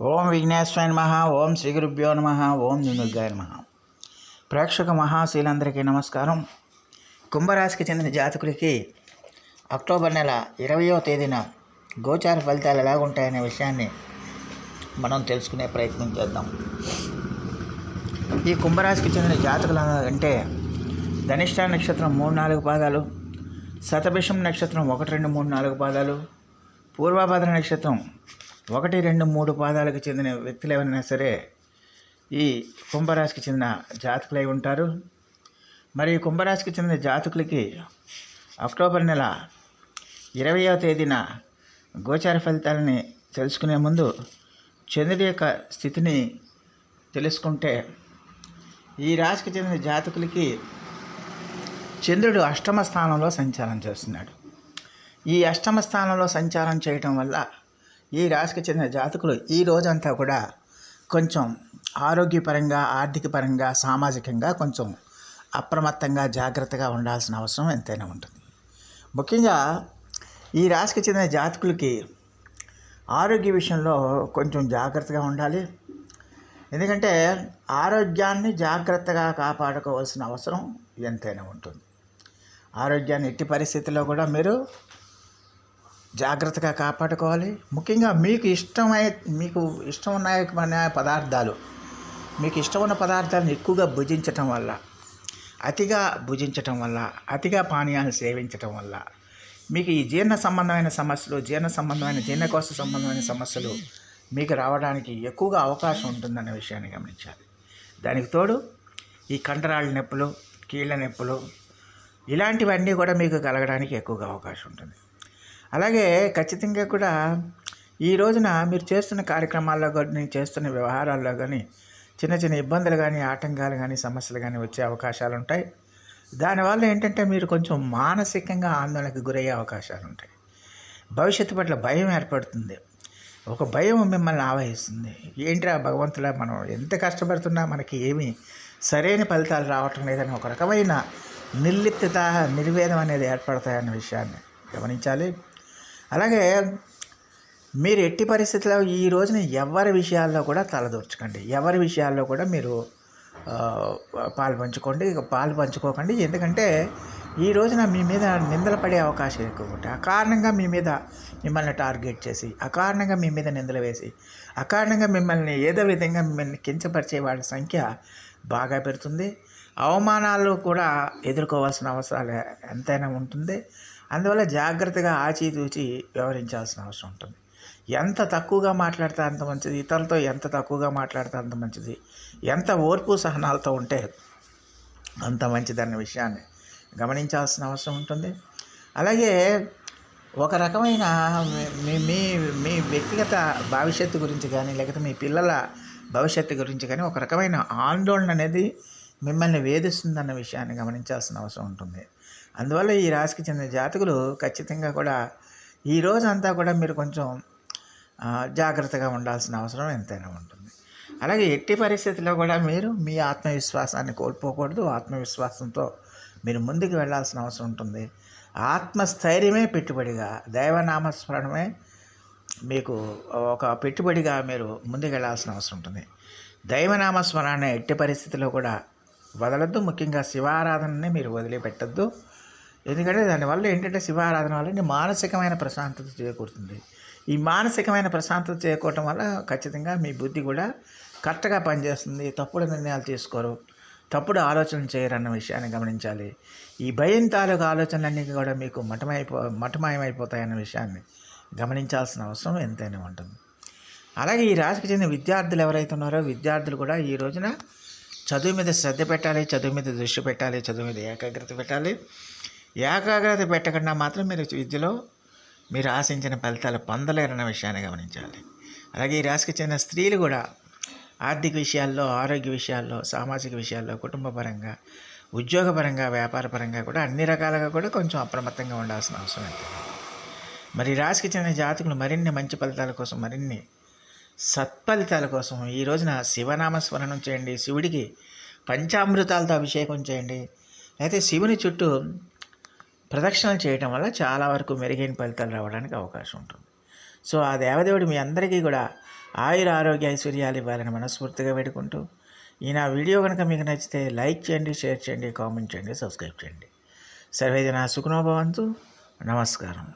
ఓం విఘ్నేశ్వరాయ నమ ఓం శ్రీ గురుభ్యో నమ ఓం దుర్గాయ నమ. ప్రేక్షక మహాశీలందరికీ నమస్కారం. కుంభరాశికి చెందిన జాతకులకి అక్టోబర్ నెల ఇరవయో తేదీన గోచార ఫలితాలు ఎలాగుంటాయనే విషయాన్ని మనం తెలుసుకునే ప్రయత్నం చేద్దాం. ఈ కుంభరాశికి చెందిన జాతకులు అంటే ధనిష్ట నక్షత్రం మూడు నాలుగు పాదాలు శతభిషం నక్షత్రం ఒకటి రెండు మూడు నాలుగు పాదాలు పూర్వభద్ర నక్షత్రం ఒకటి రెండు మూడు పాదాలకు చెందిన వ్యక్తులు ఎవరైనా సరే ఈ కుంభరాశికి చెందిన జాతకులై ఉంటారు. మరి కుంభరాశికి చెందిన జాతకులకి అక్టోబర్ నెల ఇరవయో తేదీన గోచార ఫలితాలని తెలుసుకునే ముందు చంద్రుడి యొక్క స్థితిని తెలుసుకుంటే ఈ రాశికి చెందిన జాతకులకి చంద్రుడు అష్టమ స్థానంలో సంచారం చేస్తున్నాడు. ఈ అష్టమ స్థానంలో సంచారం చేయటం వల్ల ఈ రాశికి చెందిన జాతకులు ఈ రోజంతా కూడా కొంచెం ఆరోగ్యపరంగా ఆర్థిక పరంగా సామాజికంగా కొంచెం అప్రమత్తంగా జాగ్రత్తగా ఉండాల్సిన అవసరం ఎంతైనా ఉంటుంది. ముఖ్యంగా ఈ రాశికి చెందిన జాతకులకి ఆరోగ్య విషయంలో కొంచెం జాగ్రత్తగా ఉండాలి. ఎందుకంటే ఆరోగ్యాన్ని జాగ్రత్తగా కాపాడుకోవాల్సిన అవసరం ఎంతైనా ఉంటుంది. ఆరోగ్యాన్ని ఎట్టి పరిస్థితుల్లో కూడా మీరు జాగ్రత్తగా కాపాడుకోవాలి. ముఖ్యంగా మీకు ఇష్టమై మీకు ఇష్టమైన పదార్థాలు. మీకు ఇష్టమైన పదార్థాలను ఎక్కువగా భుజించటం వల్ల అతిగా భుజించటం వల్ల అతిగా పానీయాలు సేవించటం వల్ల మీకు ఈ జీర్ణ సంబంధమైన సమస్యలు జీర్ణ సంబంధమైన జీర్ణకోశ సంబంధమైన సమస్యలు మీకు రావడానికి ఎక్కువగా అవకాశం ఉంటుందన్న విషయాన్ని గమనించాలి. దానికి తోడు ఈ కండరాల నొప్పులు కీళ్ళ నొప్పులు ఇలాంటివన్నీ కూడా మీకు కలగడానికి ఎక్కువగా అవకాశం ఉంటుంది. అలాగే ఖచ్చితంగా కూడా ఈ రోజున మీరు చేస్తున్న కార్యక్రమాల్లో కానీ చేస్తున్న వ్యవహారాల్లో కానీ చిన్న చిన్న ఇబ్బందులు కానీ ఆటంకాలు కానీ సమస్యలు కానీ వచ్చే అవకాశాలు ఉంటాయి. దానివల్ల ఏంటంటే మీరు కొంచెం మానసికంగా ఆందోళనకు గురయ్యే అవకాశాలు ఉంటాయి. భవిష్యత్తు పట్ల భయం ఏర్పడుతుంది. ఒక భయం మిమ్మల్ని ఆవహిస్తుంది. ఏంట్రా భగవంతులా మనం ఎంత కష్టపడుతున్నా మనకి ఏమీ సరైన ఫలితాలు రావటం లేదని ఒక రకమైన నిర్లిప్తత నిర్వేదం అనేది ఏర్పడతాయన్న విషయాన్ని గమనించాలి. అలాగే మీరు ఎట్టి పరిస్థితుల్లో ఈ రోజున ఎవరి విషయాల్లో కూడా తలదూర్చకండి. ఎవరి విషయాల్లో కూడా మీరు పాలు పంచుకోండి పాలు పంచుకోకండి. ఎందుకంటే ఈ రోజున మీ మీద నిందలు పడే అవకాశం ఎక్కువ ఉంటాయి అకారణంగా మీ మీద మిమ్మల్ని టార్గెట్ చేసి అకారణంగా మీ మీద నిందలు వేసి అకారణంగా మిమ్మల్ని ఏదో విధంగా మిమ్మల్ని కించపరిచే వాళ్ళ సంఖ్య బాగా పెరుగుతుంది. అవమానాలు కూడా ఎదుర్కోవాల్సిన అవసరాలు ఎంతైనా ఉంటుంది. అందువల్ల జాగ్రత్తగా ఆచితూచి వ్యవహరించాల్సిన అవసరం ఉంటుంది. ఎంత తక్కువగా మాట్లాడితే అంత మంచిది ఇతరులతో ఎంత తక్కువగా మాట్లాడితే అంత మంచిది ఎంత ఓర్పు సహనాలతో ఉంటే అంత మంచిదన్న విషయాన్ని గమనించాల్సిన అవసరం ఉంటుంది. అలాగే ఒక రకమైన మీ మీ మీ వ్యక్తిగత భవిష్యత్తు గురించి కానీ లేకపోతే మీ పిల్లల భవిష్యత్తు గురించి కానీ ఒక రకమైన ఆందోళన అనేది మిమ్మల్ని వేధిస్తుందన్న విషయాన్ని గమనించాల్సిన అవసరం ఉంటుంది. అందువల్ల ఈ రాశికి చెందిన జాతకులు ఖచ్చితంగా కూడా ఈ రోజు అంతా కూడా మీరు కొంచెం జాగ్రత్తగా ఉండాల్సిన అవసరం ఎంతైనా ఉంటుంది. అలాగే ఎట్టి పరిస్థితుల్లో కూడా మీరు మీ ఆత్మవిశ్వాసాన్ని కోల్పోకూడదు. ఆత్మవిశ్వాసంతో మీరు ముందుకు వెళ్ళాల్సిన అవసరం ఉంటుంది. ఆత్మస్థైర్యమే పెట్టుబడిగా దైవనామస్మరణమే మీకు ఒక పెట్టుబడిగా మీరు ముందుకు వెళ్ళాల్సిన అవసరం ఉంటుంది. దైవనామస్మరణ ఎట్టి పరిస్థితుల్లో కూడా వదలద్దు. ముఖ్యంగా శివారాధనని మీరు వదిలిపెట్టద్దు. ఎందుకంటే దానివల్ల ఏంటంటే శివారాధన వల్ల మానసికమైన ప్రశాంతత చేకూరుతుంది. ఈ మానసికమైన ప్రశాంతత చేకూరటం వల్ల ఖచ్చితంగా మీ బుద్ధి కూడా కరెక్ట్గా పనిచేస్తుంది. తప్పుడు నిర్ణయాలు తీసుకోరు. తప్పుడు ఆలోచన చేయరన్న విషయాన్ని గమనించాలి. ఈ భయం తాలూకు ఆలోచనలన్నీ కూడా మీకు మఠమైపో మఠమయమైపోతాయన్న విషయాన్ని గమనించాల్సిన అవసరం ఎంతైనా ఉంటుంది. అలాగే ఈ రాశికి చెందిన విద్యార్థులు ఎవరైతే ఉన్నారో విద్యార్థులు కూడా ఈ రోజున చదువు మీద శ్రద్ధ పెట్టాలి చదువు మీద దృష్టి పెట్టాలి చదువు మీద ఏకాగ్రత పెట్టాలి. ఏకాగ్రత పెట్టకుండా మాత్రం మీరు విద్యలో మీరు ఆశించిన ఫలితాలు పొందలేరన్న విషయాన్ని గమనించాలి. అలాగే ఈ రాశికి చెందిన స్త్రీలు కూడా ఆర్థిక విషయాల్లో ఆరోగ్య విషయాల్లో సామాజిక విషయాల్లో కుటుంబపరంగా ఉద్యోగపరంగా వ్యాపారపరంగా కూడా అన్ని రకాలుగా కూడా కొంచెం అప్రమత్తంగా ఉండాల్సిన అవసరం ఉంటుంది మరి రాశికి చెందిన జాతకులు మరిన్ని మంచి ఫలితాల కోసం మరిన్ని సత్ఫలితాల కోసం ఈ రోజున శివనామస్మరణం చేయండి. శివుడికి పంచామృతాలతో అభిషేకం చేయండి. అయితే శివుని చుట్టూ ప్రదక్షిణలు చేయటం వల్ల చాలా వరకు మెరుగైన ఫలితాలు రావడానికి అవకాశం ఉంటుంది. సో ఆ దేవదేవుడు మీ అందరికీ కూడా ఆయుర ఆరోగ్య ఐశ్వర్యాలు ఇవ్వాలని మనస్ఫూర్తిగా వేడుకుంటూ ఈ నా వీడియో కనుక మీకు నచ్చితే లైక్ చేయండి షేర్ చేయండి కామెంట్ చేయండి సబ్స్క్రైబ్ చేయండి. సర్వేజన సుఖనోభవంతు నమస్కారం.